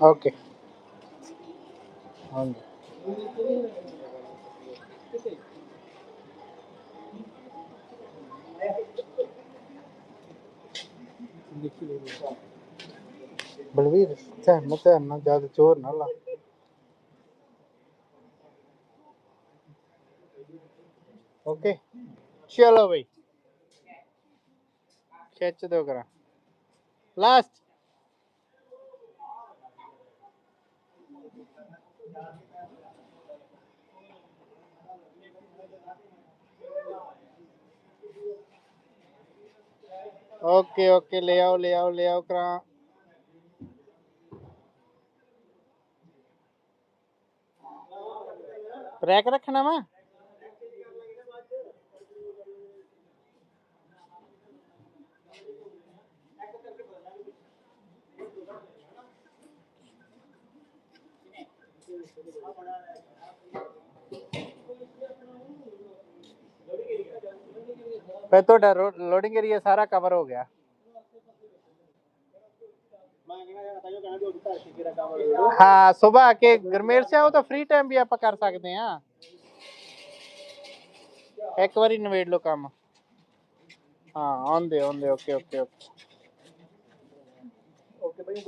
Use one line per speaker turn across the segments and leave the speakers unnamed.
Okay ہاں بلویر تھے نہ نہ زیادہ چور نہ لا چلو بھائی اوکے اوکے لے آؤ لے آؤ لے آؤ کریک رکھنا وا پیتوڈ لوڈنگ ایریا سارا کور ہو گیا ہاں صبح آ کے گرمیر سے آؤ تو فری ٹائم بھی آپ کر سکتے ہیں ایک بار نویڑ لو کام ہاں آن دے آن دے اوکے اوکے اوکے
اوکے بھائی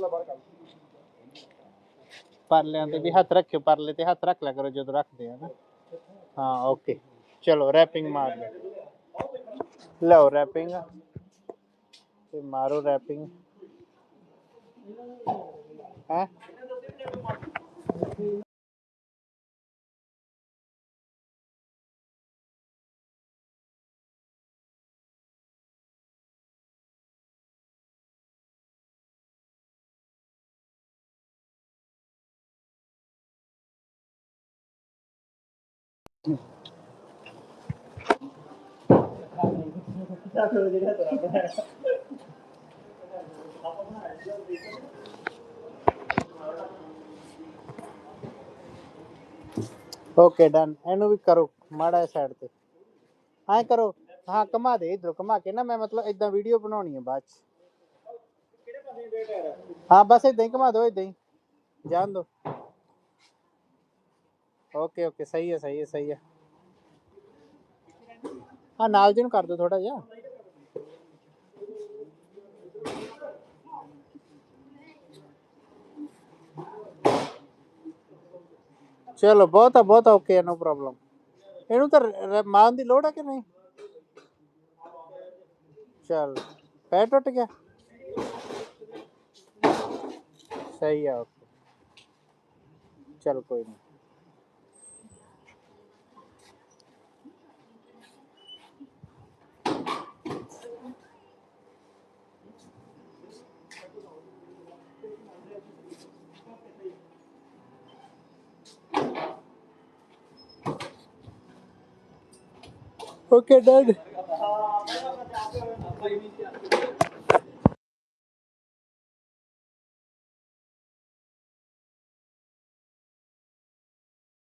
پرلیاں دے بھی ہاتھ رکھو پرلے تے ہاتھ رکھ لیا کرو جدو رکھ دے نا ہاں اوکے چلو ریپنگ مار لے لو ریپنگ تے مارو ریپنگ ہیں ਓਕੇ
ਚਲੋ ਰੈਪਿੰਗ ਮਾਰ ਲਓ ਲਓ ਰੈਪਿੰਗ ਤੇ ਮਾਰੋ ਰੈਪਿੰਗ ਹੈ
ਓਕੇ ਡਨ ਇਹਨੂੰ ਵੀ ਕਰੋ ਮਾੜਾ ਸਾਈਡ ਤੇ ਐਂ ਕਰੋ ਹਾਂ ਘੁਮਾ ਦੇ ਇਧਰ ਘੁਮਾ ਕੇ ਨਾ ਮੈਂ ਮਤਲਬ ਇਦਾਂ ਵੀਡੀਓ ਬਣਾਉਣੀ ਹੈ ਬਾਅਦ ਚ ਹਾਂ ਬਸ ਇਦਾਂ ਹੀ ਘੁਮਾ ਦਿਓ ਇਦਾਂ ਹੀ ਜਾਣ ਦੋ ਓਕੇ ਓਕੇ ਸਹੀ ਹੈ ਸਹੀ ਹੈ ਸਹੀ ਹੈ। ਹਾਂ, ਨਾਲ ਜੀ ਨੂੰ ਕਰ ਦਿਓ ਥੋੜਾ ਜਿਹਾ। ਚਲੋ, ਬਹੁਤ ਆ ਬਹੁਤ ਓਕੇ ਨੋ ਪ੍ਰੋਬਲਮ ਇਹਨੂੰ ਤਾਂ ਰ- ਮਾਰਨ ਦੀ ਲੋੜ ਹੈ ਕਿ ਨਹੀਂ? ਚਲ, ਪੈਰ ਟੁੱਟ ਗਿਆ। ਸਹੀ ਆ ਓਕੇ ਚਲ, ਕੋਈ ਨਹੀਂ। Okay dead